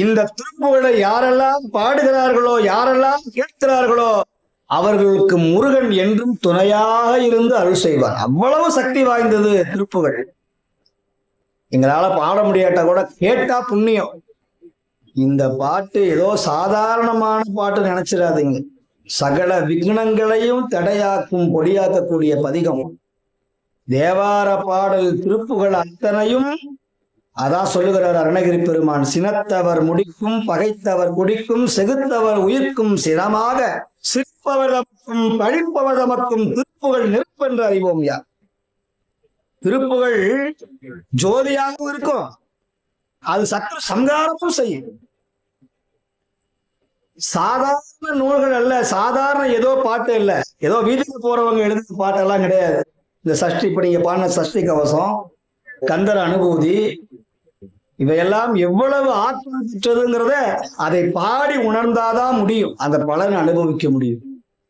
இந்த திருப்புகளை யாரெல்லாம் பாடுகிறார்களோ யாரெல்லாம் கேட்கிறார்களோ அவர்களுக்கு முருகன் என்றும் துணையாக இருந்து அருள் செய்வார். அவ்வளவு சக்தி வாய்ந்தது திருப்புகள். எங்களால பாட முடியாட்டா கூட கேட்டா புண்ணியம். இந்த பாட்டு ஏதோ சாதாரணமான பாட்டு நினைச்சிடாதீங்க. சகல விக்னங்களையும் தடையாக்கும் பொடியாக்கக்கூடிய பதிகம். தேவார பாடல் திருப்புகள் அத்தனையும் அதான் சொல்லுகிறார் அருணகிரி பெருமான் சினத்தவர் முடிக்கும் பகைத்தவர் குடிக்கும் செகுத்தவர் உயிர்க்கும் சினமாக சிற்பவர் தமக்கும் பழிப்பவர் தமக்கும் திருப்புகள் நிற்பென்று அறிவோம் யார்? திருப்புகள் ஜோதியாகவும் இருக்கும். அது சற்று சங்காரமும் செய்யும். சாதாரண நூல்கள் அல்ல சாதாரண ஏதோ பாட்டு இல்ல. ஏதோ வீட்டுக்கு போறவங்க எழுதுற பாட்டெல்லாம் கிடையாது. இந்த சஷ்டி இப்ப நீங்க பாடின சஷ்டி கவசம் கந்தர் அனுபூதி இவையெல்லாம் எவ்வளவு ஆத்மா பெற்றதுங்கிறத அதை பாடி உணர்ந்தாதான் முடியும். அந்த பலன் அனுபவிக்க முடியும்.